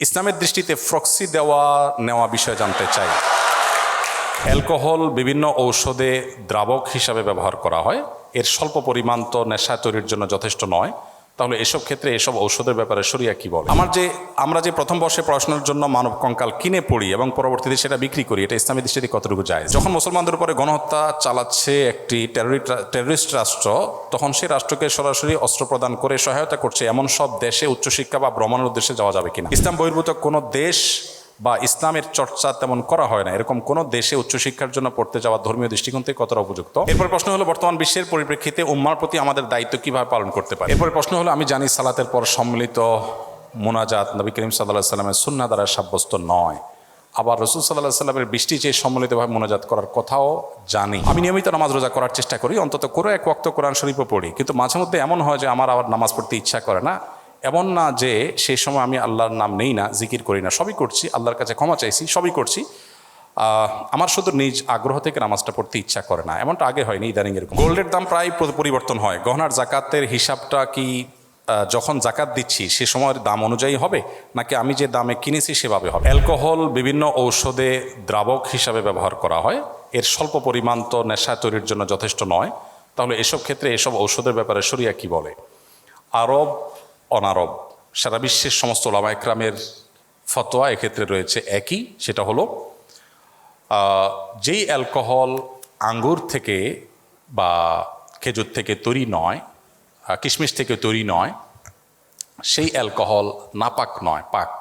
ইসলামের দৃষ্টিতে ফ্রক্সি দেওয়া, নেওয়া বিষয়ে জানতে চাই। অ্যালকোহল বিভিন্ন ঔষধে দ্রাবক হিসাবে ব্যবহার করা হয়। এর স্বল্প পরিমাণ তো নেশা তৈরির জন্য যথেষ্ট নয়। তাহলে এসব ক্ষেত্রে এসব ঔষধের ব্যাপারে সরিয়া কি বলে? আমার যে, আমরা যে প্রথম বর্ষে পড়াশোনার জন্য মানব কঙ্কাল কিনে পড়ি এবং পরবর্তীতে সেটা বিক্রি করি, এটা ইসলামী দৃষ্টিতে কতটুকু যায় যখন মুসলমানদের উপরে গণহত্যা চালাচ্ছে একটি টেররিস্ট রাষ্ট্র, তখন সেই রাষ্ট্রকে সরাসরি অস্ত্র প্রদান করে সহায়তা করছে, এমন সব দেশে উচ্চশিক্ষা বা ভ্রমণের উদ্দেশ্যে যাওয়া যাবে কিনা? ইসলাম বহির্ভূত কোনো দেশ বা ইসলামের চর্চা তেমন করা হয় না। এরকম কোনো দেশে উচ্চশিক্ষার জন্য পড়তে যাওয়া ধর্মীয় দৃষ্টিকোণ থেকে কতটা উপযুক্ত? এরপর প্রশ্ন হলো, বর্তমান বিশ্বের পরিপ্রেক্ষিতে উম্মার প্রতি আমাদের দায়িত্ব কীভাবে পালন করতে পারে? এরপর প্রশ্ন হলো, আমি জানি সালাতের পর সম্মিলিত মোনাজাত নবী করিম সাল্লাহ সাল্লামের সুন্না দ্বারা সাব্যস্ত নয়। আবার রসুল সাল্লাহ সাল্লামের বৃষ্টি চেয়ে সম্মিলিতভাবে মোনাজাত করার কথাও জানি। আমি নিয়মিত নামাজ রোজা করার চেষ্টা করি, অন্তত করে এক ওয়াক্ত কোরআন শরীফও পড়ি। কিন্তু মাঝে মধ্যে এমন হয় যে আমার আবার নামাজ পড়তে ইচ্ছা করে না। এমন না যে সে সময় আমি আল্লাহর নাম নেই না, জিকির করি না। সবই করছি, আল্লাহর কাছে ক্ষমা চাইছি, সবই করছি। আমার শুধু নিজ আগ্রহ থেকে নামাজটা পড়তে ইচ্ছা করে না। এমনটা আগে হয়নি, ইদানিং এরকম। গোল্ডের দাম প্রায় পরিবর্তন হয়। গহনার জাকাতের হিসাবটা কি যখন জাকাত দিচ্ছি, সে সময়ের দাম অনুযায়ী হবে? নাকি আমি যে দামে কিনেছি, সেভাবে হবে? অ্যালকোহল, বিভিন্ন ঔষধে দ্রাবক হিসাবে ব্যবহার করা হয়। এর স্বল্প পরিমাণ তো নেশা তৈরির জন্য যথেষ্ট নয়। তাহলে এসব ক্ষেত্রে এসব ঔষধের ব্যাপারে সরিয়া কি বলে? আরব অনারব। সারা বিশ্বের সমস্ত ওলামা একরামের ফতোয়া এক্ষেত্রে রয়েছে একই, সেটা হলো যেই অ্যালকোহল আঙ্গুর থেকে বা খেজুর থেকে তৈরি নয় কিশমিশ থেকে তৈরি নয়, সেই অ্যালকোহল নাপাক নয়, পাক।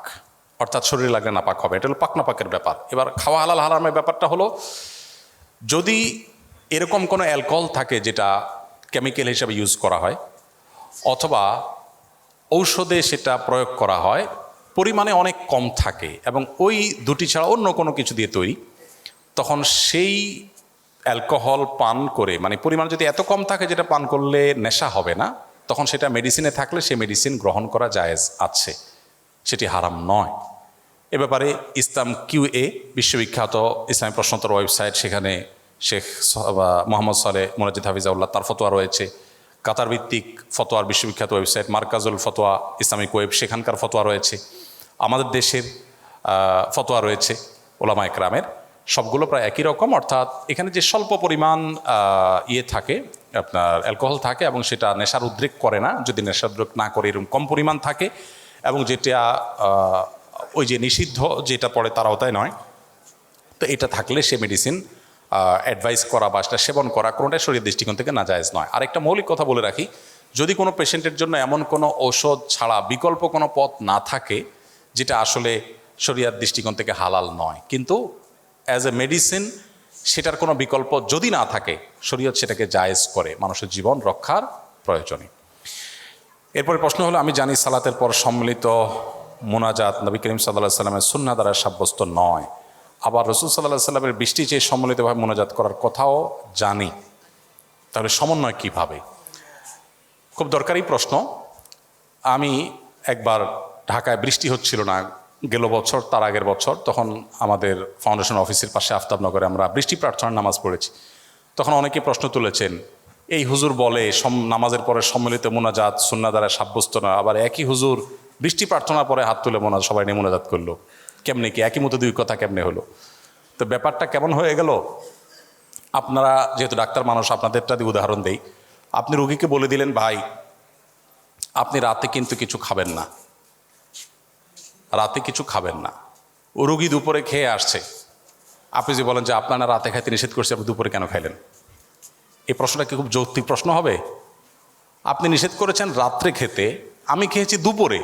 অর্থাৎ শরীরে লাগলে নাপাক হবে। এটা হলো পাক নাপাকের ব্যাপার। এবার খাওয়া হালাল হারামের ব্যাপারটা হলো, যদি এরকম কোনো অ্যালকোহল থাকে যেটা কেমিক্যাল হিসাবে ইউজ করা হয়, অথবা ঔষধে সেটা প্রয়োগ করা হয়। পরিমাণে অনেক কম থাকে এবং ওই দুটি ছাড়া অন্য কোনো কিছু দিয়ে তৈরি। তখন সেই অ্যালকোহল পান করে মানে পরিমাণ যদি এত কম থাকে যেটা পান করলে নেশা হবে না, তখন সেটা মেডিসিনে থাকলে সে মেডিসিন গ্রহণ করা জায়েজ আছে। সেটি হারাম নয়। এ ব্যাপারে ইসলাম কিউ এ, বিশ্ববিখ্যাত ইসলামী প্রশ্নোত্তর ওয়েবসাইট, সেখানে শেখ মোহাম্মদ সালে মোনাজিদ হাফিজাউল্লাহ তার ফতোয়া রয়েছে। কাতার ভিত্তিক ফতোয়ার বিশ্ববিখ্যাত ওয়েবসাইট মার্কাজুল ফতোয়া, ইসলামিক ওয়েব, সেখানকার ফতোয়া রয়েছে। আমাদের দেশের ফতোয়া রয়েছে ওলামা একরামের। সবগুলো প্রায় একই রকম, অর্থাৎ এখানে যে স্বল্প পরিমাণ ইয়ে থাকে, আপনার অ্যালকোহল থাকে এবং সেটা নেশার উদ্রেক করে না, যদি নেশার উদ্রেক না করে এরকম কম পরিমাণ থাকে এবং যেটা ওই যে নিষিদ্ধ, যেটা পড়ে তার আওতায় নয়। তো এটা থাকলে সে মেডিসিন অ্যাডভাইস করা বা সেটা সেবন করা কোনোটাই শরীর দৃষ্টিকোণ থেকে না জায়েজ নয়। আরেকটা মৌলিক কথা বলে রাখি, যদি কোনো পেশেন্টের জন্য এমন কোনো ঔষধ ছাড়া বিকল্প কোনো পথ না থাকে, যেটা আসলে শরিয়ার দৃষ্টিকোণ থেকে হালাল নয়। কিন্তু অ্যাজ এ মেডিসিন সেটার কোনো বিকল্প যদি না থাকে, শরীয়ত সেটাকে জায়েজ করে, মানুষের জীবন রক্ষার প্রয়োজনে। এরপরে প্রশ্ন হলো, আমি জানি সালাতের পর সম্মিলিত মোনাজাত নবী করিম সাল্লাহ সাল্লামের সুন্না দ্বারা সাব্যস্ত নয়। আবার রসুল সাল্লাহ সাল্লামের বৃষ্টি চেয়ে সম্মিলিতভাবে মোনাজাত করার কথাও জানি। তাহলে সমন্বয় কীভাবে? খুব দরকারি প্রশ্ন। আমি একবার ঢাকায় বৃষ্টি হচ্ছিল না, গেল বছর, তার আগের বছর, তখন আমাদের ফাউন্ডেশন অফিসের পাশে আফতাবনগরে আমরা বৃষ্টি প্রার্থনার নামাজ পড়েছি। তখন অনেকে প্রশ্ন তুলেছেন, এই হুজুর বলে নামাজের পরে সম্মিলিত মোনাজাত সুন্না দ্বারা সাব্যস্ত না, আবার একই হুজুর বৃষ্টি প্রার্থনার পরে হাত তুলে মোনা, সবাই নিয়ে মোনাজাত করল। কেমনে কি? একই মতো দুই কথা কেমনে হলো? তো ব্যাপারটা কেমন হয়ে গেল? আপনারা যেহেতু ডাক্তার মানুষ, আপনাদেরটা দিয়ে উদাহরণ দেই। আপনি রুগীকে বলে দিলেন, ভাই, আপনি রাতে কিন্তু কিছু খাবেন না। রাতে কিছু খাবেন না। ও রুগী দুপুরে খেয়ে আসছে। আপনি যে বলেন যে আপনারা রাতে খাইতে নিষেধ করছে, আপনি দুপুরে কেন খাইলেন? এই প্রশ্নটা কি খুব যৌক্তিক প্রশ্ন হবে? আপনি নিষেধ করেছেন রাত্রে খেতে, আমি খেয়েছি দুপুরে।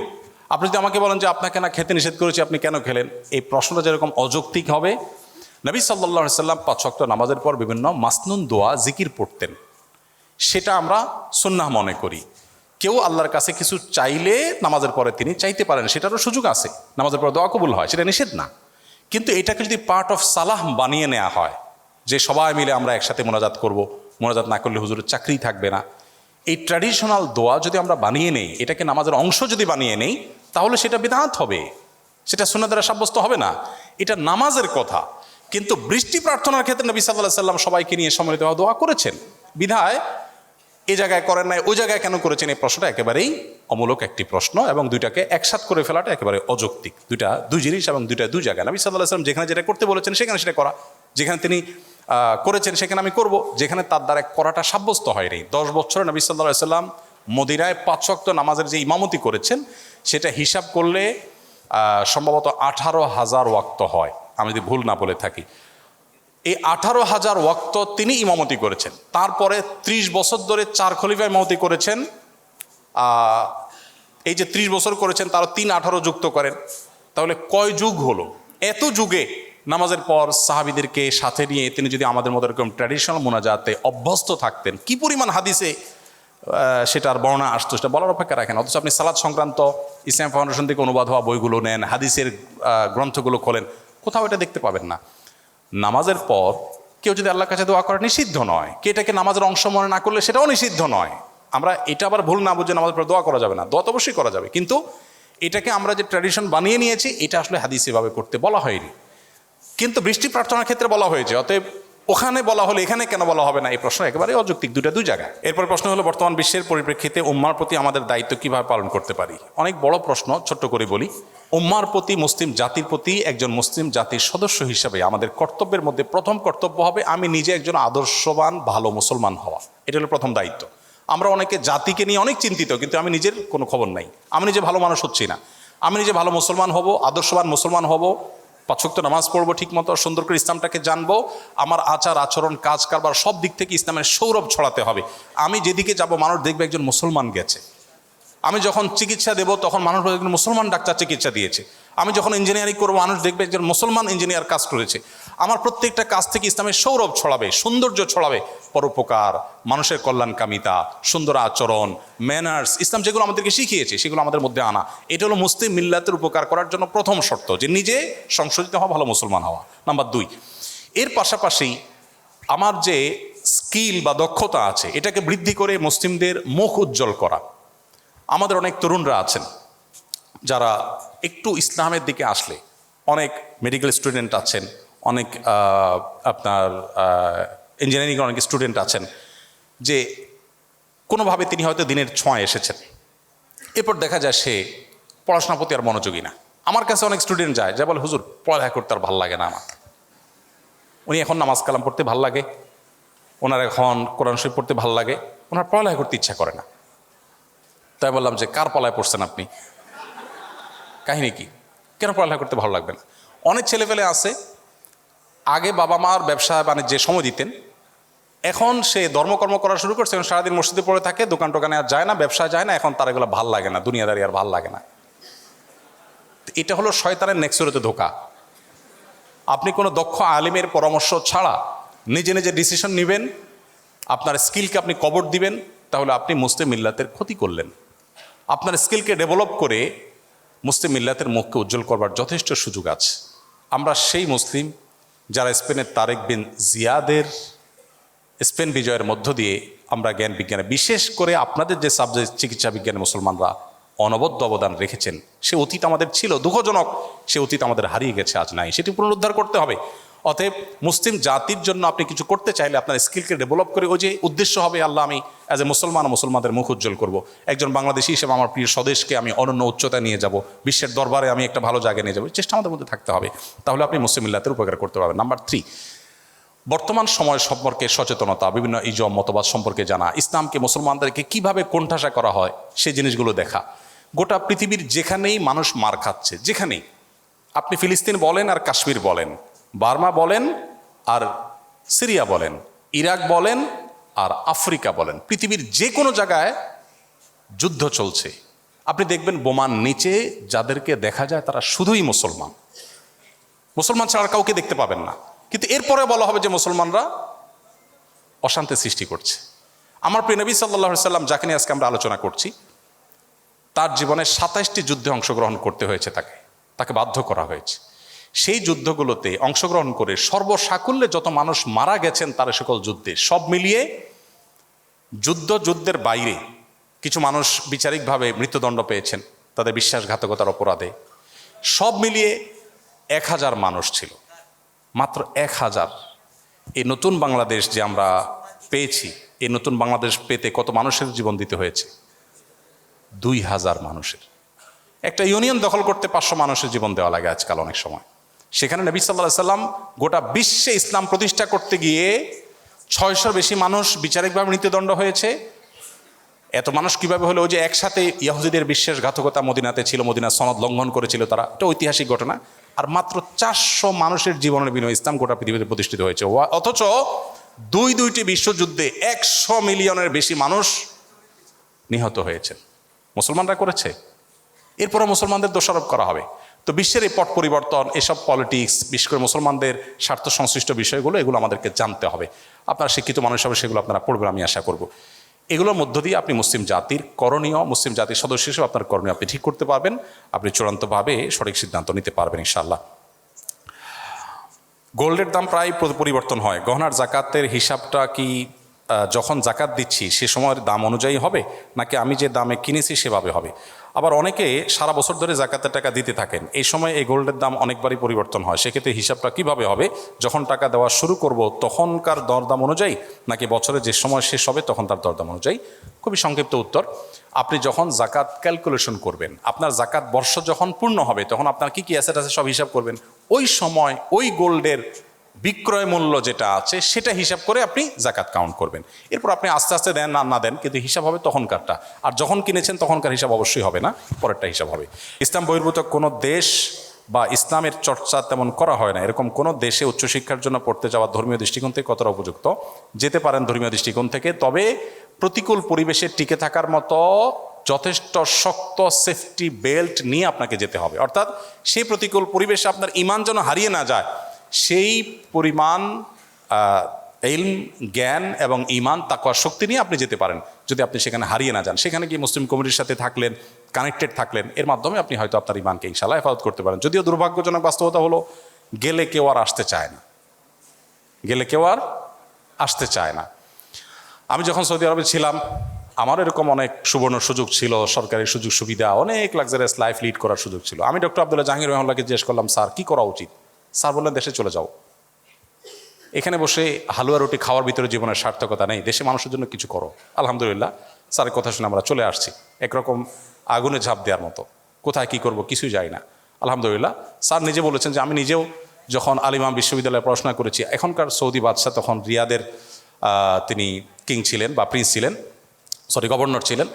আপনি যদি আমাকে বলেন যে আপনাকে না খেতে নিষেধ করেছি, আপনি কেন খেলেন? এই প্রশ্নটা যেরকম অযৌক্তিক হবে, নবী সাল্লাহ সাল্লাম পাঁচ ওয়াক্ত নামাজের পর বিভিন্ন মাসনুন দোয়া, জিকির পড়তেন। সেটা আমরা সন্ন্যাহ মনে করি। কেউ আল্লাহর কাছে কিছু চাইলে নামাজের পরে তিনি চাইতে পারেন, সেটারও সুযোগ আছে। নামাজের পরে দোয়া কবুল হয়, সেটা নিষেধ না। কিন্তু এটাকে যদি পার্ট অফ সালাহ বানিয়ে নেওয়া হয়, যে সবাই মিলে আমরা একসাথে মোনাজাত করব, মোনাজাত না করলে হুজুরের চাকরি থাকবে না। এই ট্র্যাডিশনাল দোয়া যদি আমরা বানিয়ে নেই, এটাকে নামাজের অংশ যদি বানিয়ে নেই তাহলে সেটা বিধাত হবে। সেটা শূন্য দ্বারা সাব্যস্ত হবে না। এটা নামাজের কথা। কিন্তু বৃষ্টি প্রার্থনার ক্ষেত্রে নবী সাল্লাহ সাল্লাম সবাইকে নিয়ে সম্মিলিত হওয়া দোয়া করেছেন। বিধায় এ জায়গায় করেন নাই ওই জায়গায় কেন করেছেন? এই প্রশ্নটা একেবারেই অমূলক একটি প্রশ্ন এবং দুইটাকে একসাথ করে ফেলাটা একেবারে অযৌক্তিক। দুইটা, দুই জিনিস এবং দুইটা, দুই জায়গায়। নবী সাল্লাহ সাল্লাম যেখানে যেটা করতে বলেছেন, সেখানে সেটা করা। যেখানে তিনি করেছেন, সেখানে আমি করব। যেখানে তার দ্বারা করাটা সাব্যস্ত হয়নি। দশ বছরে নবী সাল্লাহ সাল্লাম মদিনায় পাঁচ ওয়াক্ত নামাজের যে ইমামতি করেছেন সেটা হিসাব করলে সম্ভবত আঠারো হাজার ওয়াক্ত হয়। আমি যদি ভুল না বলে থাকি। এই আঠারো হাজার ওয়াক্ত তিনি ইমামতি করেছেন। তারপরে ত্রিশ বছর ধরে চার খলিফা ইমামতি করেছেন। এই যে ত্রিশ বছর করেছেন, তারও তিন আঠারো যুক্ত করেন। তাহলে কয় যুগ হলো? এত যুগে নামাজের পর সাহাবিদেরকে সাথে নিয়ে তিনি যদি আমাদের মতো এরকম ট্র্যাডিশনাল মোনাজাতে অভ্যস্ত থাকতেন, কি পরিমাণ হাদিসে সেটার বর্ণনা আসতো, সেটা বলার অপেক্ষা রাখেন। অথচ আপনি সালাদ সংক্রান্ত ইসলাম ফাউন্ডেশন থেকে অনুবাদ হওয়া বইগুলো নেন, হাদিসের গ্রন্থগুলো খোলেন, কোথাও এটা দেখতে পাবেন না। নামাজের পর কেউ যদি আল্লাহর কাছে দোয়া করা, নিষিদ্ধ নয়। কে এটাকে নামাজের অংশ মনে না করলে সেটাও নিষিদ্ধ নয়। আমরা এটা আবার ভুল না বুঝে নামাজের পর দোয়া করা যাবে না। দোয়া তো অবশ্যই করা যাবে। কিন্তু এটাকে আমরা যে ট্র্যাডিশন বানিয়ে নিয়েছি, এটা আসলে হাদিস এভাবে করতে বলা হয়নি। কিন্তু বৃষ্টি প্রার্থনার ক্ষেত্রে বলা হয়েছে। অতএব ওখানে বলা হলে, এখানে কেন বলা হবে না? এই প্রশ্ন একেবারে অযৌক্তিক দুটা দুই জায়গায়। এরপর প্রশ্ন হলো, বর্তমান বিশ্বের পরিপ্রেক্ষিতে উম্মার প্রতি আমাদের দায়িত্ব কীভাবে পালন করতে পারি? অনেক বড় প্রশ্ন, ছোট্ট করে বলি। উম্মার প্রতি মুসলিম জাতির প্রতি একজন মুসলিম জাতির সদস্য হিসেবে আমাদের কর্তব্যের মধ্যে প্রথম কর্তব্য হবে, আমি নিজে একজন আদর্শবান, ভালো মুসলমান হওয়া। এটা হলো প্রথম দায়িত্ব। আমরা অনেকে জাতিকে নিয়ে অনেক চিন্তিত, কিন্তু আমি নিজের কোনো খবর নাই। আমি নিজে ভালো মানুষ হচ্ছি না। আমি নিজে ভালো মুসলমান হব, আদর্শবান মুসলমান হব পাঁচক্ত নামাজ পড়ব ঠিক মতো সুন্দর করে ইসলামটাকে জানব। আমার আচার, আচরণ কাজ কারবার সব দিক থেকে ইসলামের সৌরভ ছড়াতে হবে। আমি যেদিকে যাব, মানুষ দেখবে একজন মুসলমান গেছে। আমি যখন চিকিৎসা দেব, তখন মানুষ মুসলমান ডাক্তার চিকিৎসা দিয়েছে। আমি যখন ইঞ্জিনিয়ারিং করব, মানুষ দেখবে একজন মুসলমান ইঞ্জিনিয়ার কাজ করেছে। আমার প্রত্যেকটা কাজ থেকে ইসলামের সৌরভ ছড়াবে, সৌন্দর্য ছড়াবে। পরোপকার, মানুষের কল্যাণকামিতা, সুন্দর আচরণ ম্যানার্স ইসলাম যেগুলো আমাদেরকে শিখিয়েছে, সেগুলো আমাদের মধ্যে আনা। এটা হলো মুসলিম মিল্লাতের উপকার করার জন্য প্রথম শর্ত, যে নিজে সংশোধিত হওয়া, ভালো মুসলমান হওয়া। নাম্বার দুই, এর পাশাপাশি আমার যে স্কিল বা দক্ষতা আছে, এটাকে বৃদ্ধি করে মুসলিমদের মুখ উজ্জ্বল করা। আমাদের অনেক তরুণরা আছেন, যারা একটু ইসলামের দিকে আসলে অনেক মেডিকেল স্টুডেন্ট আছেন, অনেক আপনার ইঞ্জিনিয়ারিং অনেক স্টুডেন্ট আছেন, যে কোনোভাবে তিনি হয়তো দিনের ছোঁয়া এসেছেন। এরপর দেখা যায় সে পড়াশোনার প্রতি আর মনোযোগী না। আমার কাছে অনেক স্টুডেন্ট যায়, যা বলে, হুজুর, পড়ালেখা করতে আর ভালো লাগে না আমার। উনি এখন নামাজ কালাম পড়তে ভালো লাগে, ওনার এখন কোরআন শরীফ পড়তে ভালো লাগে, ওনার পড়ালেখা করতে ইচ্ছা করে না। তাই বললাম যে, কার পলায় পড়ছেন আপনি? কাহিনী কি? কেন পড়ালেখা করতে ভালো লাগবে না? অনেক ছেলেপেলে আছে, আগে বাবা মার ব্যবসা বাণিজ্যে সময় দিতেন, এখন সে ধর্মকর্ম করা শুরু করছে, এখন সারাদিন মসজিদে পড়ে থাকে, দোকান টোকানে আর যায় না ব্যবসা যায় না, এখন তার এগুলো ভালো লাগে না, দুনিয়াদারি আর ভালো লাগে না। এটা হলো শয়তানের নেক্সরতে ধোকা। আপনি কোনো দক্ষ আলিমের পরামর্শ ছাড়া নিজে নিজে ডিসিশন নেবেন, আপনার স্কিলকে আপনি কবর দিবেন, তাহলে আপনি মুসলিম মিল্লাতের ক্ষতি করলেন। আপনার স্কিলকে ডেভেলপ করে মুসলিম মিল্লাতের মুখকে উজ্জ্বল করবার যথেষ্ট সুযোগ আছে। আমরা সেই মুসলিম যারা স্পেনের তারেক বিন জিয়াদের, স্পেন বিজয়ের মধ্য দিয়ে আমরা জ্ঞান বিজ্ঞানে, বিশেষ করে আপনাদের যে সাবজেক্ট চিকিৎসা বিজ্ঞানে মুসলমানরা অনবদ্য অবদান রেখেছেন, সে অতীত আমাদের ছিল। দুঃখজনক সে অতীত আমাদের হারিয়ে গেছে, আজ নাই। সেটি পুনরুদ্ধার করতে হবে। অতএব মুসলিম জাতির জন্য আপনি কিছু করতে চাইলে আপনার স্কিলকে ডেভেলপ করে ওই যে উদ্দেশ্য হবে, আল্লাহ আমি অ্যাজ এ মুসলমান মুসলমানদের মুখ উজ্জ্বল করব। একজন বাংলাদেশি হিসেবে আমার প্রিয় স্বদেশকে আমি অনন্য উচ্চতায় নিয়ে যাব, বিশ্বের দরবারে আমি একটা ভালো জায়গায় নিয়ে যাব চেষ্টা আমাদের মধ্যে থাকতে হবে। তাহলে আপনি মুসলিম মিল্লাতের উপকার করতে পারবেন। নাম্বার থ্রি বর্তমান সময় সম্পর্কে সচেতনতা, বিভিন্ন ইজম, মতবাদ সম্পর্কে জানা, ইসলামকে মুসলমানদেরকে কীভাবে কোণঠাসা করা হয় সেই জিনিসগুলো দেখা। গোটা পৃথিবীর যেখানেই মানুষ মার খাচ্ছে, যেখানেই, আপনি ফিলিস্তিন বলেন আর কাশ্মীর বলেন বার্মা বলেন আর সিরিয়া বলেন, ইরাক বলেন আর আফ্রিকা বলেন। পৃথিবীর যে কোনো জায়গায় যুদ্ধ চলছে। আপনি দেখবেন বোমার নিচে যাদেরকে দেখা যায় তারা শুধুই মুসলমান। মুসলমান ছাড়া কাউকে দেখতে পাবেন না। কিন্তু এরপরে বলা হবে যে মুসলমানরা অশান্তি সৃষ্টি করছে। আমার প্রিয় নবী সাল্লাহ সাল্লাম, যাকে নিয়ে আজকে আমরা আলোচনা করছি, তার জীবনে সাতাইশটি যুদ্ধে অংশগ্রহণ করতে হয়েছে তাকে। তাকে বাধ্য করা হয়েছে। সেই যুদ্ধগুলোতে অংশগ্রহণ করে সর্বসাকুল্যে যত মানুষ মারা গেছেন তার সকল যুদ্ধে সব মিলিয়ে যুদ্ধ, যুদ্ধের বাইরে কিছু মানুষ বিচারিকভাবে মৃত্যুদণ্ড পেয়েছেন, তাদের বিশ্বাসঘাতকতার অপরাধে। সব মিলিয়ে এক হাজার মানুষ ছিল। মাত্র এক হাজার। এই নতুন বাংলাদেশ যে আমরা পেয়েছি, এই নতুন বাংলাদেশ পেতে কত মানুষের জীবন দিতে হয়েছে? দুই হাজার মানুষের। একটা ইউনিয়ন দখল করতে পাঁচশো মানুষের জীবন দেওয়া লাগে আজকাল অনেক সময়। সেখানে নবী সাল্লাহ সাল্লাম গোটা বিশ্বে ইসলাম প্রতিষ্ঠা করতে গিয়ে ছয়শোর বেশি মানুষ বিচারিকভাবে মৃত্যুদণ্ড হয়েছে। এত মানুষ কীভাবে হলো যে একসাথে ইয়াহুদিদের বিশ্বাসঘাতকতা মদিনাতে ছিল, মদিনা সনদ লঙ্ঘন করেছিল তারা। এটা ঐতিহাসিক ঘটনা। আর মাত্র চারশো মানুষের জীবনের বিনিময়ে ইসলাম গোটা পৃথিবীতে প্রতিষ্ঠিত হয়েছে। অথচ দুই দুইটি বিশ্বযুদ্ধে একশো মিলিয়নের বেশি মানুষ নিহত হয়েছে। মুসলমানরা করেছে। এরপরে মুসলমানদের দোষারোপ করা হবে। তো বিশ্বের এই পট পরিবর্তন, এসব পলিটিক্স বিশেষ করে মুসলমানদের স্বার্থ সংশ্লিষ্ট বিষয়গুলো, এগুলো আমাদেরকে জানতে হবে। আপনারা শিক্ষিত মানুষ হবে, সেগুলো আপনারা পড়বেন, আমি আশা করব। এগুলোর মধ্য দিয়ে আপনি মুসলিম জাতির করণীয়, মুসলিম জাতির সদস্য হিসেবে আপনার করণীয় আপনি ঠিক করতে পারবেন, আপনি চূড়ান্তভাবে সঠিক সিদ্ধান্ত নিতে পারবেন ইনশাল্লাহ গোল্ডের দাম প্রায় পরিবর্তন হয়। গহনার জাকাতের হিসাবটা কি যখন জাকাত দিচ্ছি, সে সময়ের দাম অনুযায়ী হবে? নাকি আমি যে দামে কিনেছি, সেভাবে হবে? আবার অনেকে সারা বছর ধরে জাকাতের টাকা দিতে থাকেন। এই সময় এই গোল্ডের দাম অনেকবারই পরিবর্তন হয়। সেক্ষেত্রে হিসাবটা কীভাবে হবে? যখন টাকা দেওয়া শুরু করব, তখনকার দরদাম অনুযায়ী, নাকি বছরে যে সময় শেষ হবে, তখন তার দরদাম অনুযায়ী? খুবই সংক্ষিপ্ত উত্তর। আপনি যখন জাকাত ক্যালকুলেশন করবেন, আপনার জাকাত বর্ষ যখন পূর্ণ হবে, তখন আপনার কি কি অ্যাসেট আছে সব হিসাব করবেন। ওই সময় ওই গোল্ডের বিক্রয় মূল্য যেটা আছে, সেটা হিসাব করে আপনি জাকাত কাউন্ট করবেন। এরপর আপনি আস্তে আস্তে দেন, না না দেন, কিন্তু হিসাব হবে তখনকারটা। আর যখন কিনেছেন, তখনকার হিসাব অবশ্যই হবে না, পরেরটা হিসাব হবে। ইসলাম বহির্ভূত কোনো দেশ বা ইসলামের চর্চা তেমন করা হয় না। এরকম কোনো দেশে উচ্চশিক্ষার জন্য পড়তে যাওয়া ধর্মীয় দৃষ্টিকোণ থেকে কতটা উপযুক্ত? যেতে পারেন ধর্মীয় দৃষ্টিকোণ থেকে, তবে প্রতিকূল পরিবেশে টিকে থাকার মতো যথেষ্ট শক্ত সেফটি বেল্ট নিয়ে আপনাকে যেতে হবে। অর্থাৎ সেই প্রতিকূল পরিবেশে আপনার ইমান যেন হারিয়ে না যায় সেই পরিমাণ ইলম জ্ঞান এবং ইমান তাকওয়ার শক্তি নিয়ে আপনি যেতে পারেন। যদি আপনি সেখানে হারিয়ে না যান। সেখানে গিয়ে মুসলিম কমিটির সাথে থাকলেন কানেক্টেড থাকলেন, এর মাধ্যমে আপনি হয়তো আপনার ইমানকে ইনশাল্লাহ হেফাজত করতে পারেন। যদিও দুর্ভাগ্যজনক বাস্তবতা হলো, গেলে কেউ আর আসতে চায় না। গেলে কেউ আর আসতে চায় না। আমি যখন সৌদি আরবে ছিলাম আমার এরকম অনেক সুবর্ণ সুযোগ ছিল, সরকারি সুযোগ সুবিধা, অনেক লাক্সারিয়াস লাইফ লিড করার সুযোগ ছিল। আমি ডক্টর আবদুল্লাহ জাহাঙ্গীর রহমাল্লাহকে জিজ্ঞেস করলাম, স্যার, কী করা উচিত? স্যার বললেন দেশে চলে যাও। এখানে বসে হালুয়া রুটি খাওয়ার ভিতরে জীবনের সার্থকতা নেই। দেশে মানুষের জন্য কিছু করো। আলহামদুলিল্লাহ, স্যারের কথা শুনে আমরা চলে আসছি। একরকম আগুনে ঝাঁপ দেওয়ার মতো। কোথায় কি করব কিছুই যাই না। আলহামদুলিল্লাহ, স্যার নিজে বলেছেন যে আমি নিজেও যখন আলিমাম বিশ্ববিদ্যালয়ে পড়াশোনা করেছি, এখনকার সৌদি বাদশাহ তখন রিয়াদের তিনি কিং ছিলেন বা প্রিন্স ছিলেন, সরি, গভর্নর ছিলেন।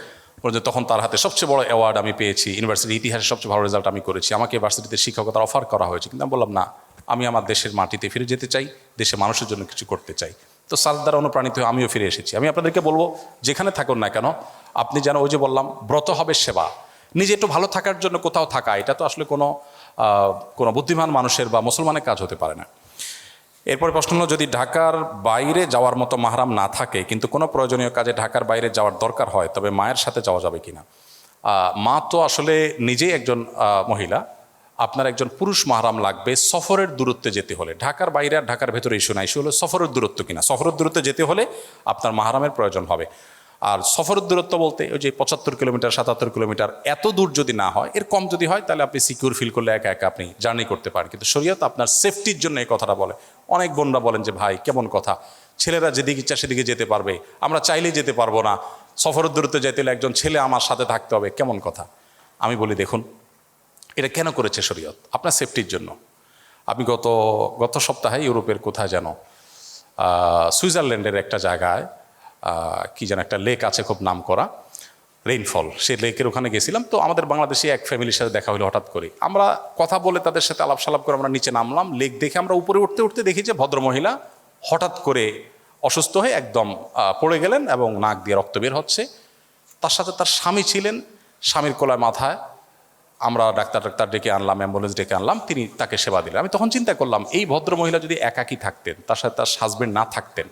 তখন তার হাতে সবচেয়ে বড় অ্যাওয়ার্ড আমি পেয়েছি। ইউনিভার্সিটির ইতিহাসে সবচেয়ে ভালো রেজাল্ট আমি করেছি। আমাকে ভার্সিটিতে শিক্ষকতার অফার করা হয়েছে। কিন্তু আমি বললাম, না। আমি আমার দেশের মাটিতে ফিরে যেতে চাই দেশের মানুষের জন্য কিছু করতে চাই। তো স্যার দ্বারা অনুপ্রাণিত হয়ে আমিও ফিরে এসেছি। আমি আপনাদেরকে বলব, যেখানে থাকুন না কেন, আপনি যেন ওই যে বললাম, ব্রত হবে সেবা। নিজে একটু ভালো থাকার জন্য কোথাও থাকা, এটা তো আসলে কোনো কোনো বুদ্ধিমান মানুষের বা মুসলমানের কাজ হতে পারে না। এরপর প্রশ্ন হলো, যদি ঢাকার বাইরে যাওয়ার মতো মাহারাম না থাকে, কিন্তু কোনো প্রয়োজনীয় কাজে ঢাকার বাইরে যাওয়ার দরকার হয়, তবে মায়ের সাথে যাওয়া যাবে কি না মা তো আসলে নিজেই একজন মহিলা আপনার একজন পুরুষ মাহারাম লাগবে, সফরের দূরত্বে যেতে হলে। ঢাকার বাইরে আর ঢাকার ভেতরে ইস্যু না ইস্যু হলো সফরের দূরত্ব কিনা। সফরের দূরত্বে যেতে হলে আপনার মাহারামের প্রয়োজন হবে। আর সফরের দূরত্ব বলতে ওই যে পঁচাত্তর কিলোমিটার, সাতাত্তর কিলোমিটার এত দূর যদি না হয়, এর কম যদি হয়, তাহলে আপনি সিকিউর ফিল করলে একা একা আপনি জার্নি করতে পারেন। কিন্তু শরীয়ত আপনার সেফটির জন্য এই কথাটা বলে। অনেক বোনরা বলেন যে, ভাই, কেমন কথা? ছেলেরা যেদিকে ইচ্ছা সেদিকে যেতে পারবে। আমরা চাইলেই যেতে পারব না। সফরের দূরত্বে যেতে হলে একজন ছেলে আমার সাথে থাকতে হবে। কেমন কথা? আমি বলি, দেখুন এটা কেন করেছে শরীয়ত? আপনার সেফটির জন্য। আমি গত গত সপ্তাহে ইউরোপের কোথায় যেন সুইজারল্যান্ডের একটা জায়গায় কি যেন একটা লেক আছে খুব নাম করা রেইনফল সেই লেকের ওখানে গেছিলাম। তো আমাদের বাংলাদেশে এক ফ্যামিলির সাথে দেখা হলো হঠাৎ করে আমরা কথা বলে তাদের সাথে আলাপ সালাপ করে আমরা নিচে নামলাম। লেক দেখে আমরা উপরে উঠতে উঠতে দেখি যে ভদ্রমহিলা হঠাৎ করে অসুস্থ হয়ে একদম পড়ে গেলেন এবং নাক দিয়ে রক্ত বের হচ্ছে। তার সাথে তার স্বামী ছিলেন, স্বামীর কোলায় মাথায় আমরা ডাক্তার ডাক্তার ডেকে আনলাম অ্যাম্বুলেন্স ডেকে আনলাম, তিনি তাকে সেবা দিলেন। আমি তখন চিন্তা করলাম, এই ভদ্র মহিলা যদি একাকী থাকতেন, তার সাথে তার হাজবেন্ড না থাকতেন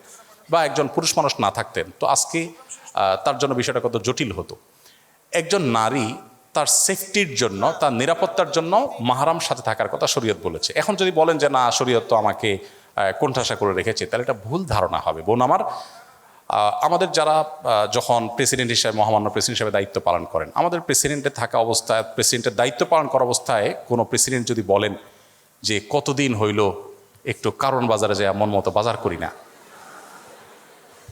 বা একজন পুরুষ মানুষ না থাকতেন, তো আজকে তার জন্য বিষয়টা কত জটিল হতো। একজন নারী তার সেফটির জন্য, তার নিরাপত্তার জন্য মাহারাম সাথে থাকার কথা শরীয়ত বলেছে। এখন যদি বলেন যে, না, শরীয়ত তো আমাকে কোণঠাসা করে রেখেছে তাহলে এটা ভুল ধারণা হবে। বোন আমার আমাদের যারা যখন প্রেসিডেন্ট হিসেবে, মহামান্য প্রেসিডেন্ট হিসেবে দায়িত্ব পালন করেন, আমাদের প্রেসিডেন্টের থাকা অবস্থায় প্রেসিডেন্টের দায়িত্ব পালন করা অবস্থায় কোনো প্রেসিডেন্ট যদি বলেন যে কতদিন হইল একটু কারণ বাজারে যায় মন মতো বাজার করি না,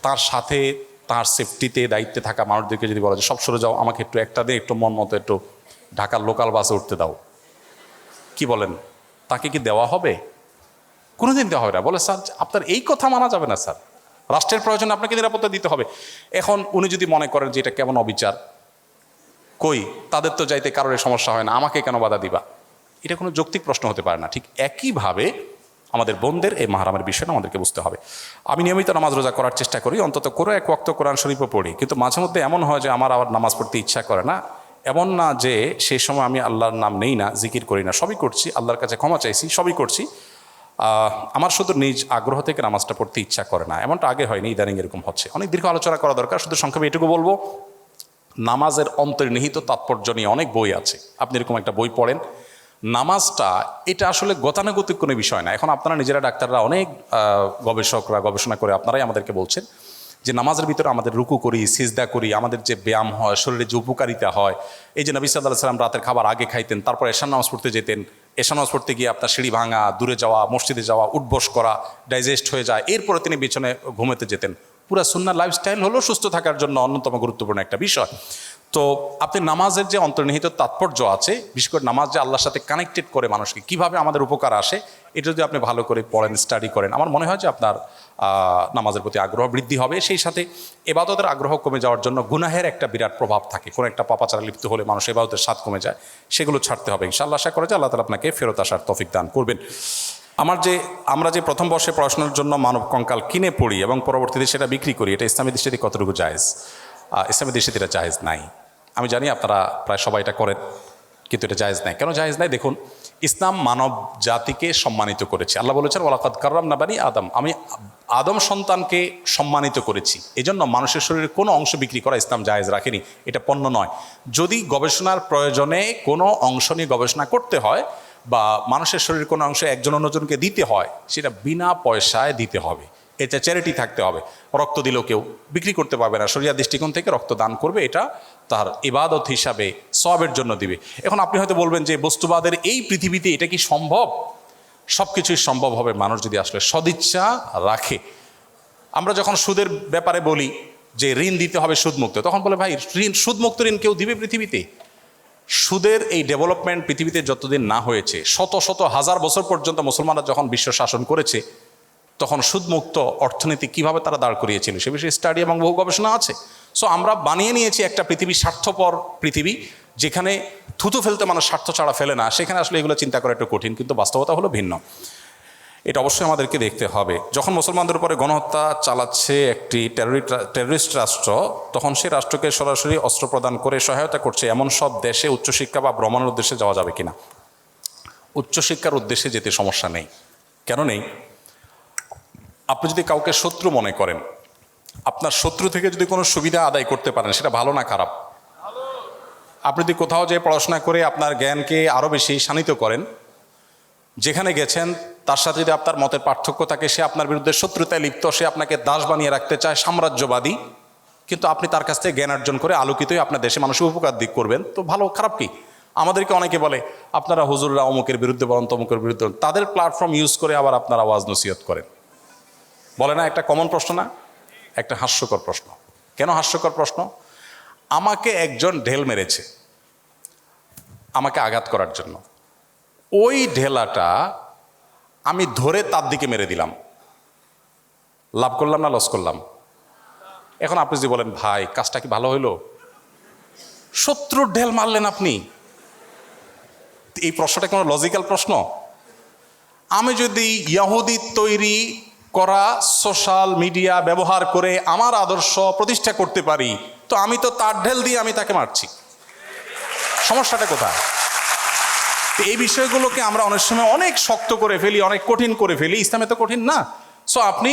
তার সাথে তার সেফটিতে দায়িত্বে থাকা মানুষদেরকে যদি বলা যায়, সব সরে যাও, আমাকে একটু একটা দিয়ে একটু মন মতো একটু ঢাকার লোকাল বাসে উঠতে দাও। কি বলেন? তাকে কি দেওয়া হবে? কোনোদিন দেওয়া হবে না। বলে, স্যার, আপনার এই কথা মানা যাবে না, স্যার। রাষ্ট্রের প্রয়োজনে আপনাকে নিরাপত্তা দিতে হবে। এখন উনি যদি মনে করেন যে এটা কেমন অবিচার, কই? তাদের তো যাইতে কারোর সমস্যা হয় না, আমাকে কেন বাধা দিবা? এটা কোনো যৌক্তিক প্রশ্ন হতে পারে না। ঠিক একইভাবে আমাদের বোনদের এই মাহারামের বিষয়টা আমাদেরকে বুঝতে হবে। আমি নিয়মিত নামাজ রোজা করার চেষ্টা করি, অন্তত করে এক ওয়াক্ত কোরআন শরীফও পড়ি। কিন্তু মাঝে মধ্যে এমন হয় যে আমার আবার নামাজ পড়তে ইচ্ছা করে না। এমন না যে সেই সময় আমি আল্লাহর নাম নেই না, জিকির করি না। সবই করছি, আল্লাহর কাছে ক্ষমা চাইছি, সবই করছি। আমার শুধু নিজ আগ্রহ থেকে নামাজটা পড়তে ইচ্ছা করে না। এমনটা আগে হয়নি, ইদানিং এরকম হচ্ছে। অনেক দীর্ঘ আলোচনা করা দরকার, শুধু সংক্ষেপে এটুকু বলব, নামাজের অন্তর্নিহিত তাৎপর্য নিয়ে অনেক বই আছে। আপনি এরকম একটা বই পড়েন। নামাজটা, এটা আসলে গতানুগতিক কোনো বিষয় না। এখন আপনারা নিজেরা ডাক্তাররা, অনেক গবেষকরা গবেষণা করে আপনারাই আমাদেরকে বলছেন যে নামাজের ভিতরে আমাদের রুকু করি, সিজদা করি, আমাদের যে ব্যায়াম হয়, শরীরে যে উপকারিতা হয়, এই যে নবী সাল্লাহ সাল্লাম রাতের খাবার আগে খাইতেন, তারপর এশান নামাজ পড়তে যেতেন এশান নামাজ পড়তে গিয়ে আপনার সিঁড়ি ভাঙা, দূরে যাওয়া, মসজিদে যাওয়া, উঠবস করা ডাইজেস্ট হয়ে যায়, এরপরে তিনি বিছনে ঘুমাতে যেতেন। পুরা সুন্না লাইফস্টাইল হলো সুস্থ থাকার জন্য অন্যতম গুরুত্বপূর্ণ একটা বিষয়। তো আপনি নামাজের যে অন্তর্নিহিত তাৎপর্য আছে, বিশেষ করে নামাজ যে আল্লাহর সাথে কানেক্টেড করে মানুষকে, কীভাবে আমাদের উপকার আসে, এটা যদি আপনি ভালো করে পড়েন স্টাডি করেন, আমার মনে হয় যে আপনার নামাজের প্রতি আগ্রহ বৃদ্ধি হবে। সেই সাথে এবাদতের আগ্রহ কমে যাওয়ার জন্য গুনাহের একটা বিরাট প্রভাব থাকে। কোনো একটা পাপাচারা লিপ্ত হলে মানুষ এবাদতের স্বাদ কমে যায়, সেগুলো ছাড়তে হবে। ইনশাআল্লাহ আশা করে যে আল্লাহ তালা আপনাকে ফেরত আসার তফিক দান করবেন। আমার যে, আমরা যে প্রথম বর্ষে পড়াশোনার জন্য মানব কঙ্কাল কিনে পড়ি এবং পরবর্তীতে সেটা বিক্রি করি, এটা ইসলামী দৃষ্টিতে কতটুকু জায়েজ? ইসলামী দৃষ্টিতে এটা জায়েজ নাই। আমি জানি আপনারা প্রায় সবাই এটা করেন, কিন্তু এটা জায়েজ নাই। কেন জায়েজ নাই? দেখুন, ইসলাম মানব জাতিকে সম্মানিত করেছে। আল্লাহ বলেছেন ওলাকাদ কার্রাম না বানি আদম। আমি আদম সন্তানকে সম্মানিত করেছি। এজন্য মানুষের শরীরে কোনো অংশ বিক্রি করা ইসলাম জায়েজ রাখেনি। এটা পণ্য নয়। যদি গবেষণার প্রয়োজনে কোনো অংশ নিয়ে গবেষণা করতে হয় বা মানুষের শরীরের কোনো অংশ একজন অন্যজনকে দিতে হয়, সেটা বিনা পয়সায় দিতে হবে। এটা চ্যারিটি থাকতে হবে। রক্ত দিলেও কেউ বিক্রি করতে পারবে না। শরিয়া দৃষ্টিকোণ থেকে রক্ত দান করবে, এটা তার ইবাদত হিসাবে সবের জন্য দিবে। এখন আপনি হয়তো বলবেন যে, বস্তুবাদের এই পৃথিবীতে এটা কি সম্ভব? সব কিছুই সম্ভব হবে মানুষ যদি আসলে সদিচ্ছা রাখে। আমরা যখন সুদের ব্যাপারে বলি যে, ঋণ দিতে হবে সুদমুক্ত, তখন বলে, ভাই, ঋণ, সুদমুক্ত ঋণ কেউ দিবে পৃথিবীতে? সুদের এই ডেভেলপমেন্ট পৃথিবীতে যতদিন না হয়েছে, শত শত হাজার বছর পর্যন্ত মুসলমানরা যখন বিশ্ব শাসন করেছে তখন সুদমুক্ত অর্থনীতি কীভাবে তারা দাঁড় করিয়েছিল সে বিষয়ে স্টাডি এবং বহু গবেষণা আছে। সো আমরা বানিয়ে নিয়েছি একটা পৃথিবী স্বার্থপর পৃথিবী, যেখানে থুতু ফেলতে মানুষ স্বার্থ ছাড়া ফেলে না। সেখানে আসলে এগুলো চিন্তা করা একটু কঠিন, কিন্তু বাস্তবতা হলো ভিন্ন। এটা অবশ্যই আমাদেরকে দেখতে হবে। যখন মুসলমানদের উপরে গণহত্যা চালাচ্ছে একটি টেররিস্ট রাষ্ট্র, তখন সেই রাষ্ট্রকে সরাসরি অস্ত্র প্রদান করে সহায়তা করছে। এমন সব দেশে উচ্চশিক্ষা বা ভ্রমণের উদ্দেশ্যে যাওয়া যাবে কিনা? উচ্চশিক্ষার উদ্দেশ্যে যেতে সমস্যা নেই। কেন নেই? আপনি যদি কাউকে শত্রু মনে করেন, আপনার শত্রু থেকে যদি কোনো সুবিধা আদায় করতে পারেন, সেটা ভালো না খারাপ? আপনি যদি কোথাও যে পড়াশোনা করে আপনার জ্ঞানকে আরও বেশি শানিত করেন, যেখানে গেছেন, তার সাথে যদি আপনার মতের পার্থক্য থাকে, সে আপনার বিরুদ্ধে শত্রুতায় লিপ্ত, সে আপনাকে দাস বানিয়ে রাখতে চায়, সাম্রাজ্যবাদী, কিন্তু আপনি তার কাছ থেকে জ্ঞান অর্জন করে আলোকিতই আপনার দেশে মানুষের উপকার দিক করবেন, তো ভালো, খারাপ কি? আমাদেরকে অনেকে বলে, আপনারা হুজুররা অমুকের বিরুদ্ধে বলেন, তমুকের বিরুদ্ধে। তাদের প্ল্যাটফর্ম ইউজ করে আবার আপনারা আওয়াজ নসিহত করেন। বলে না, একটা কমন প্রশ্ন না, একটা হাস্যকর প্রশ্ন। কেন হাস্যকর প্রশ্ন? আমাকে একজন ঢেল মেরেছে, আমাকে আঘাত করার জন্য। ওই ঢেলাটা আমি ধরে তার দিকে মেরে দিলাম। লাভ করলাম না লস করলাম? এখন আপনি যদি বলেন, ভাই, কাজটা কি ভালো হইল? শত্রুর ঢেল মারলেন আপনি। এই প্রশ্নটা কোনো লজিক্যাল প্রশ্ন? আমি যদি ইয়াহুদি তৈরি করা সোশ্যাল মিডিয়া ব্যবহার করে আমার আদর্শ প্রতিষ্ঠা করতে পারি, তো আমি তো তার ঢেল দিয়ে আমি তাকে মারছি। সমস্যাটা কোথায়? তো এই বিষয়গুলোকে আমরা অনেক সময় অনেক শক্ত করে ফেলি, অনেক কঠিন করে ফেলি। ইসলামে তো কঠিন না। সো আপনি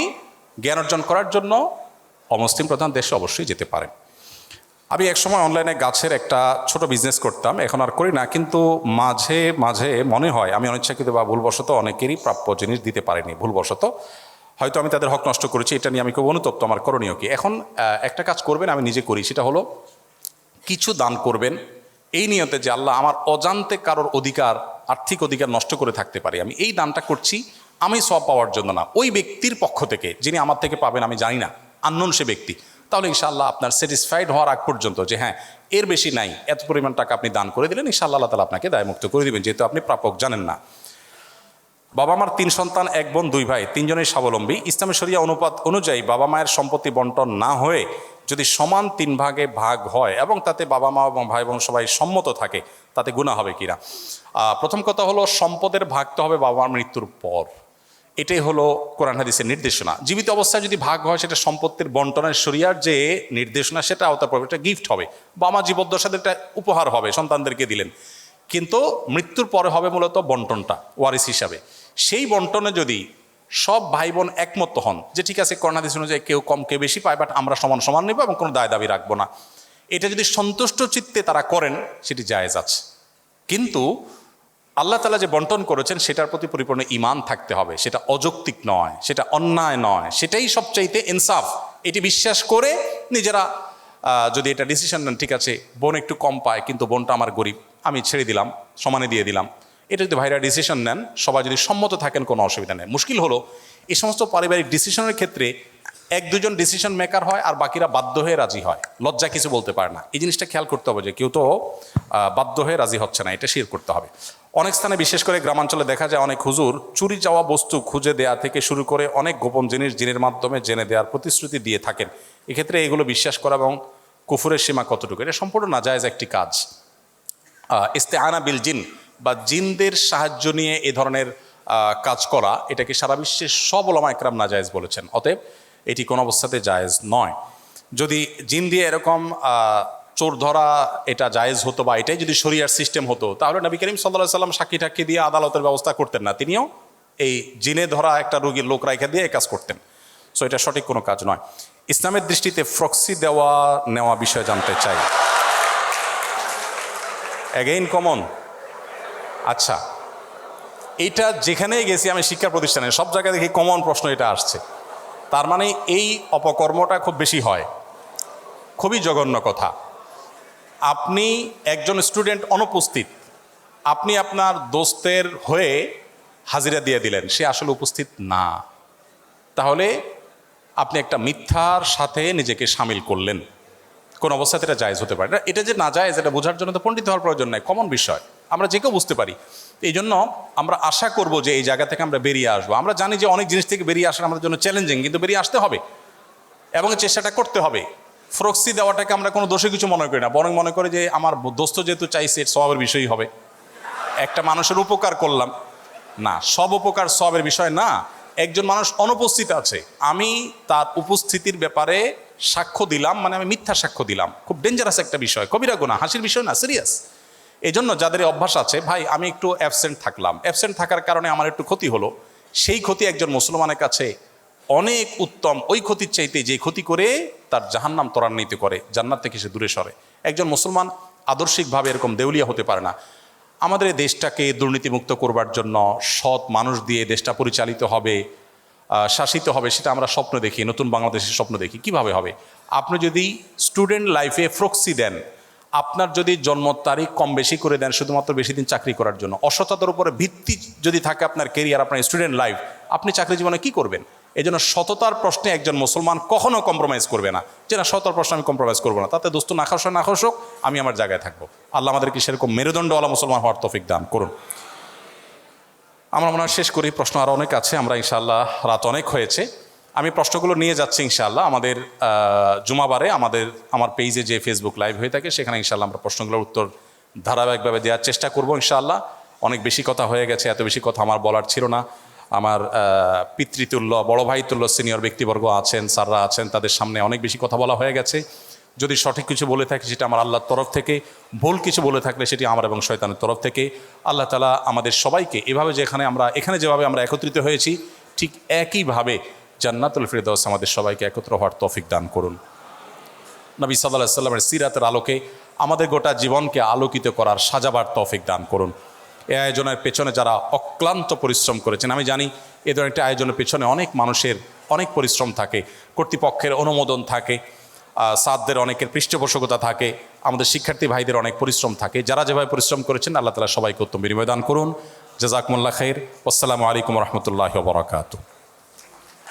জ্ঞান অর্জন করার জন্য অমুসলিম প্রধান দেশে অবশ্যই যেতে পারেন। আমি একসময় অনলাইনে গাছের একটা ছোট বিজনেস করতাম, এখন আর করি না, কিন্তু মাঝে মাঝে মনে হয়, আমি অনিচ্ছাকৃত বা ভুলবশত অনেকেরই প্রাপ্য জিনিস দিতে পারিনি, ভুলবশত। হয়তো আমি তাদের হক নষ্ট করেছি, এটা নিয়ে আমি খুব অনুতপ্ত আমার করণীয় কি? এখন একটা কাজ করবেন, আমি নিজে করি, সেটা হলো কিছু দান করবেন। এই নিয়তে যে আল্লাহ আমার অজান্তে কারোর অধিকার, আর্থিক অধিকার নষ্ট করে থাকতে পারি। আমি এই দানটা করছি, আমি সব পাওয়ার জন্য না। ওই ব্যক্তির পক্ষ থেকে, যিনি আমার থেকে পাবেন, আমি জানি না, আননোন সে ব্যক্তি। তাহলে ইনশাআল্লাহ আপনার স্যাটিসফাইড হওয়ার আগ পর্যন্ত যে হ্যাঁ এর বেশি নাই, এত পরিমাণ টাকা আপনি দান করে দিলেন, ইনশাআল্লাহ আল্লাহ তালা আপনাকে দায়মুক্ত করে দিবেন, যেহেতু আপনি প্রাপক জানেন না। বাবা মার তিন সন্তান, এক বোন, দুই ভাই তিনজনের স্বাবলম্বী। ইসলামী শরিয়া অনুপাত অনুযায়ী বাবা মায়ের সম্পত্তি বন্টন না হয়ে যদি সমান তিন ভাগে ভাগ হয় এবং তাতে বাবা মা এবং ভাই বোন সবাই সম্মত থাকে, তাতে গুণা হবে কিনা? প্রথম কথা হলো সম্পদের ভাগ তো হবে বাবা মার মৃত্যুর পর। এটাই হলো কোরআন হাদিসের নির্দেশনা। জীবিত অবস্থায় যদি ভাগ হয়, সেটা সম্পত্তির বন্টনের শরিয়ার যে নির্দেশনা, সেটা আওতা পড়বে এটা গিফট হবে। বাবা মা জীবদ্দশাদের একটা উপহার হবে, সন্তানদেরকে দিলেন। কিন্তু মৃত্যুর পরে হবে মূলত বন্টনটা ওয়ারিস হিসাবে। সেই বন্টনে যদি সব ভাই বোন একমত হন যে ঠিক আছে কর্ণাদিস অনুযায়ী কেউ কম, কেউ বেশি পায় বাট আমরা সমান সমান নেব এবং কোনো দায় দাবি রাখব না। এটা যদি সন্তুষ্ট চিত্তে তারা করেন, সেটি জায়েজ আছে। কিন্তু আল্লাহ তালা যে বন্টন করেছেন, সেটার প্রতি পরিপূর্ণ ইমান থাকতে হবে। সেটা অযৌক্তিক নয়, সেটা অন্যায় নয়, সেটাই সবচাইতে ইনসাফ। এটি বিশ্বাস করে নিজেরা যদি এটা ডিসিশন নেন, ঠিক আছে, বোন একটু কম পায়, কিন্তু বোনটা আমার গরিব, আমি ছেড়ে দিলাম, সমানে দিয়ে দিলাম। এটা যদি ভাইরা ডিসিশন নেন, সবাই যদি সম্মত থাকেন, কোনো অসুবিধা নেই। মুশকিল হলো, এই সমস্ত পারিবারিক ডিসিশনের ক্ষেত্রে এক দুজন ডিসিশন মেকার হয় আর বাকিরা বাধ্য হয়ে রাজি হয়। লজ্জা কিছু বলতে পারে না। এই জিনিসটা খেয়াল করতে হবে যে কেউ তো বাধ্য হয়ে রাজি হচ্ছে না, এটা শেয়ার করতে হবে। অনেক স্থানে বিশেষ করে গ্রামাঞ্চলে দেখা যায় অনেক হুজুর চুরি যাওয়া বস্তু খুঁজে দেয়া থেকে শুরু করে অনেক গোপন জিনিস জিনের মাধ্যমে জেনে দেওয়ার প্রতিশ্রুতি দিয়ে থাকেন। এক্ষেত্রে এগুলো বিশ্বাস করা এবং কুফুরের সীমা কতটুকু, এটা সম্পূর্ণ নাজায়জ একটি কাজ। ইস্তে আনা বিল জিন বা জিনদের সাহায্য নিয়ে এ ধরনের কাজ করা, এটাকে সারা বিশ্বের সব ওলামা একরাম নাজায়েজ বলেছেন। অতএব এটি কোনো অবস্থাতে জায়েজ নয়। যদি জিন দিয়ে এরকম চোর ধরা এটা জায়েজ হতো বা এটাই যদি শরিয়ার সিস্টেম হতো, তাহলে নবী করিম সাল্লাহ সাল্লাম সাক্ষী টাক্ষী দিয়ে আদালতের ব্যবস্থা করতেন না। তিনিও এই জিনে ধরা একটা রোগীর লোক রাইখা দিয়ে কাজ করতেন। সো এটা সঠিক কোনো কাজ নয়। ইসলামের দৃষ্টিতে ফ্রক্সি দেওয়া, নেওয়া বিষয়ে জানতে চাই। অ্যাগেইন কমন আচ্ছা এইটা যেখানেই গেছি আমি শিক্ষা প্রতিষ্ঠানে, সব জায়গায় দেখি কমন প্রশ্ন এটা আসছে। তার মানে এই অপকর্মটা খুব বেশি হয়। খুবই জঘন্য কথা। আপনি একজন স্টুডেন্ট অনুপস্থিত, আপনি আপনার দোস্তের হয়ে হাজিরা দিয়ে দিলেন, সে আসলে উপস্থিত না। তাহলে আপনি একটা মিথ্যার সাথে নিজেকে সামিল করলেন। কোন অবস্থাতে এটা জায়েজ হতে পারে এটা যে না জায়েজ, এটা বোঝার জন্য তো পণ্ডিত হওয়ার প্রয়োজন নাই কমন বিষয়। আমরা যে কেউ বুঝতে পারি। এই জন্য আমরা আশা করব যে এই জায়গা থেকে আমরা বেরিয়ে আসব। আমরা জানি যে অনেক জিনিস থেকে বেরিয়ে আসা আমাদের জন্য চ্যালেঞ্জিং কিন্তু বেরিয়ে আসতে হবে। এবং চেষ্টাটা করতে হবে। ফ্রক্সি দেওয়াটাকে আমরা কোনো দোষে কিছু মনে করি না। বরং মনে করি যে আমার দোস্ত যেহেতু চাইছে স্বভাবের বিষয়ই হবে। একটা মানুষের উপকার করলাম। না, সব উপকার সবের বিষয় না। একজন মানুষ অনুপস্থিত আছে। আমি তার উপস্থিতির ব্যাপারে সাক্ষ্য দিলাম মানে আমি মিথ্যা সাক্ষ্য দিলাম। খুব ডেঞ্জারাস একটা বিষয়। কবিরা গুণা হাসির বিষয় না সিরিয়াস এই জন্য যাদের অভ্যাস আছে, ভাই, আমি একটু অ্যাবসেন্ট থাকলাম। অ্যাবসেন্ট থাকার কারণে আমার একটু ক্ষতি হলো। সেই ক্ষতি একজন মুসলমানের কাছে অনেক উত্তম। ওই ক্ষতির চাইতে যে ক্ষতি করে তার জাহান্নাম ত্বরান্বিত করে, জান্নাত থেকে সে দূরে সরে। একজন মুসলমান আদর্শিকভাবে এরকম দেউলিয়া হতে পারে না। আমাদের দেশটাকে দুর্নীতিমুক্ত করবার জন্য সৎ মানুষ দিয়ে দেশটা পরিচালিত হবে শাসিত হবে, সেটা আমরা স্বপ্ন দেখি, নতুন বাংলাদেশের স্বপ্ন দেখি। কীভাবে হবে? আপনি যদি স্টুডেন্ট লাইফে ফ্রক্সি দেন আপনার যদি জন্ম তারিখ কম বেশি করে দেন, শুধুমাত্র বেশি দিন চাকরি করার জন্য। অসততার উপরে ভিত্তি যদি থাকে আপনার কেরিয়ার আপনার স্টুডেন্ট লাইফ আপনি চাকরি জীবনে কি করবেন? এই জন্য সততার প্রশ্নে একজন মুসলমান কখনো কম্প্রোমাইজ করবে না। যে না, সততার প্রশ্নে আমি কম্প্রোমাইজ করব না। তাতে দোস্ত না খাওয়া না খাওয়া আমি আমার জায়গায় থাকব। আল্লাহ আমাদেরকে সেরকম মেরুদণ্ডওয়ালা মুসলমান হওয়ার তফিক দান করুন। আমরা মনে হয় শেষ করি, প্রশ্ন আরও অনেক আছে। আমরা ইনশাআল্লাহ রাত অনেক হয়েছে। আমি প্রশ্নগুলো নিয়ে যাচ্ছি ইনশাআল্লাহ। আমাদের জুমাবারে আমাদের, আমার পেজে যে ফেসবুক লাইভ হয়ে থাকে, সেখানে ইনশাআল্লাহ আমরা প্রশ্নগুলোর উত্তর ধারাবাহিকভাবে দেওয়ার চেষ্টা করব ইনশাআল্লাহ। অনেক বেশি কথা হয়ে গেছে, এত বেশি কথা আমার বলার ছিল না। আমার পিতৃতুল্য, বড় ভাইতুল্য সিনিয়র ব্যক্তিবর্গ আছেন, স্যাররা আছেন, তাদের সামনে অনেক বেশি কথা বলা হয়ে গেছে। যদি সঠিক কিছু বলে থাকি, সেটা আমার আল্লাহর তরফ থেকে। ভুল কিছু বলে থাকলে সেটি আমার এবং শয়তানের তরফ থেকে। আল্লাহ তালা আমাদের সবাইকে এভাবে যেখানে আমরা, এখানে যেভাবে আমরা একত্রিত হয়েছি, ঠিক একইভাবে জান্নাতুল ফিরদৌস আমাদের সবাইকে একত্র হওয়ার তৌফিক দান করুন। নবী সাল্লাহ সাল্লামের সিরাতের আলোকে আমাদের গোটা জীবনকে আলোকিত করার সাজাবার তৌফিক দান করুন। এই আয়োজনের পেছনে যারা অক্লান্ত পরিশ্রম করেছেন, আমি জানি এ ধরনের একটা আয়োজনের পেছনে অনেক মানুষের অনেক পরিশ্রম থাকে, কর্তৃপক্ষের অনুমোদন থাকে সাদদের অনেকের পৃষ্ঠপোষকতা থাকে, আমাদের শিক্ষার্থী ভাইদের অনেক পরিশ্রম থাকে। যারা যেভাবে পরিশ্রম করেছেন, আল্লাহ তালা সবাইকে উত্তম বিনিময় দান করুন। জাজাকমুল্লাহ খের আসসালামু আলাইকুম রহমতুল্লাহ বরাকাতু